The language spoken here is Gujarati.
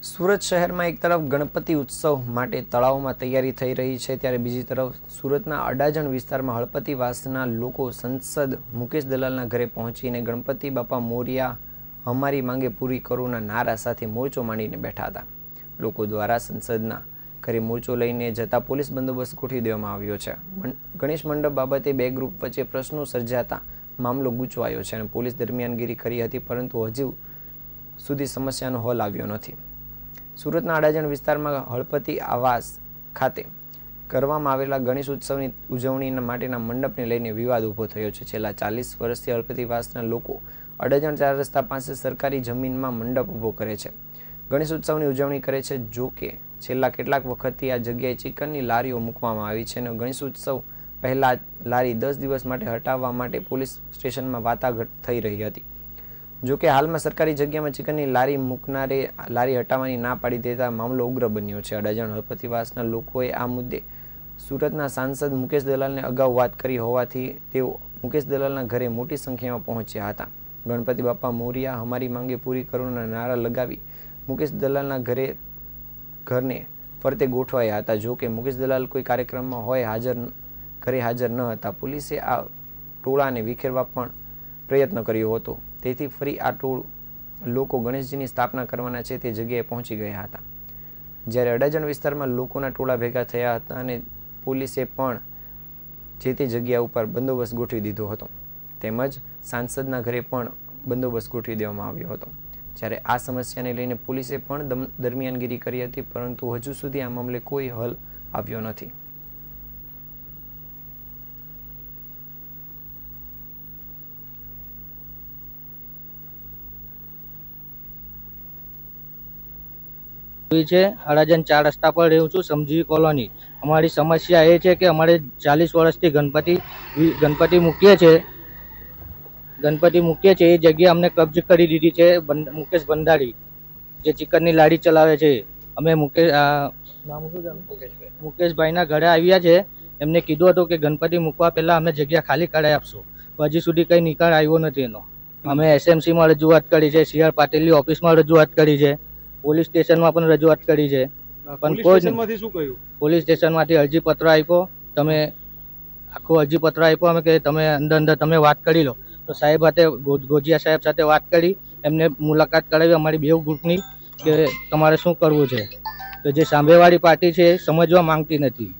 સુરત શહેરમાં એક તરફ ગણપતિ ઉત્સવ માટે તળાવમાં તૈયારી થઈ રહી છે, ત્યારે બીજી તરફ સુરતના અડાજણ વિસ્તારમાં હળપતિવાસના લોકો સંસદ મુકેશ દલાલના ઘરે પહોંચીને ગણપતિ બાપા મોરિયા અમારી માંગે પૂરી કરોના નારા સાથે મોરચો માંડીને બેઠા હતા. લોકો દ્વારા સંસદના ઘરે મોરચો લઈને જતા પોલીસ બંદોબસ્ત ગોઠવી દેવામાં આવ્યો છે. ગણેશ મંડપ બાબતે બે ગ્રુપ વચ્ચે પ્રશ્નો સર્જાતા મામલો ગૂંચવાયો છે અને પોલીસ દરમિયાનગીરી કરી હતી, પરંતુ હજુ સુધી સમસ્યાનો હલ આવ્યો નથી. સુરતના અડાજણ વિસ્તારમાં હળપતિ આવાસ ખાતે કરવામાં આવેલા ગણેશ ઉત્સવની ઉજવણી માટેના મંડપને લઈને વિવાદ ઊભો થયો છે. છેલ્લા ચાલીસ વર્ષથી હળપતિવાસના લોકો અડાજણ ચાર રસ્તા પાસે સરકારી જમીનમાં મંડપ ઊભો કરે છે. ગણેશ ઉત્સવની ઉજવણી કરે છે જો કે છેલ્લા કેટલાક વખતથી આ જગ્યાએ ચિકનની લારીઓ મૂકવામાં આવી છે અને ગણેશ ઉત્સવ પહેલાં લારી દસ દિવસ માટે હટાવવા માટે પોલીસ સ્ટેશનમાં વાટાઘાટ થઈ રહી હતી. જો કે હાલમાં સરકારી જગ્યામાં ચિકનની લારી મૂકનારે, લારી હટાવવાની ના પાડી દેતા મામલો ઉગ્ર બન્યો છે. અડાજણ હળપતિવાસના લોકોએ આ મુદ્દે સુરતના સાંસદ મુકેશ દલાલને અગાઉ વાત કરી હોવાથી તેઓ મુકેશ દલાલના ઘરે મોટી સંખ્યામાં પહોંચ્યા હતા. ગણપતિ બાપા મોરિયા અમારી માંગે પૂરી કરોના નારા લગાવી મુકેશ દલાલના ઘરે, ઘરને ફરતે ગોઠવાયા હતા. જો કે મુકેશ દલાલ કોઈ કાર્યક્રમમાં હોય, હાજર, ઘરે હાજર ન હતા. પોલીસે આ ટોળાને વિખેરવા પણ પ્રયત્ન કર્યો હતો. તેથી ફરી આ ટોળ લોકો ગણેશજીની સ્થાપના કરવાના છે તે જગ્યાએ પહોંચી ગયા હતા. જ્યારે અડાજણ વિસ્તારમાં લોકોના ટોળા ભેગા થયા હતા અને પોલીસે પણ જે તે જગ્યા ઉપર બંદોબસ્ત ગોઠવી દીધો હતો. તેમજ સાંસદના ઘરે પણ બંદોબસ્ત ગોઠવી દેવામાં આવ્યો હતો. જ્યારે આ સમસ્યાને લઈને પોલીસે પણ દમ- દરમિયાનગીરી કરી હતી, પરંતુ હજુ સુધી આ મામલે કોઈ હલ આવ્યો નથી. છે. અડાજણ ચાર રસ્તા પર રહું છું સમજી કોલોની. અમારી સમસ્યા એ છે કે અમારે ચાલીસ વર્ષથી ગણપતિ ગણપતિ મૂકીએ છીએ ગણપતિ મૂકીએ છીએ એ જગ્યા અમને કબજ કરી દીધી છે મુકેશ ભંડારી જે ચિકનની લાડી ચલાવે છે. અમે મુકેશ? મુકેશભાઈના ઘરે આવ્યા છે. એમને કીધું હતું કે ગણપતિ મૂકવા પહેલાં અમને જગ્યા ખાલી કરાવી આપશો. હજી સુધી કંઈ નિકાળ આવ્યો નથી એનો. અમે એસએમસીમાં રજૂઆત કરી છે સીઆર પાટીલની ઓફિસમાં રજૂઆત કરી છે. પોલીસ સ્ટેશનમાં પણ રજૂઆત કરી છે. પણ કોઈ સ્ટેશનમાંથી શું કહ્યું? પોલીસ સ્ટેશનમાંથી અરજી પત્ર આપ્યો. તમે આખો અરજી પત્ર આપ્યો અમે કે તમે અંદર અંદર તમે વાત કરી લો. તો સાહેબ સાથે ગોજિયા સાહેબ સાથે વાત કરી. એમને મુલાકાત કરાવી. અમારી બે ગ્રુપની કે તમારે શું કરવું છે. તો જે સાંભેવાળી પાર્ટી છે એ સમજવા માંગતી નથી.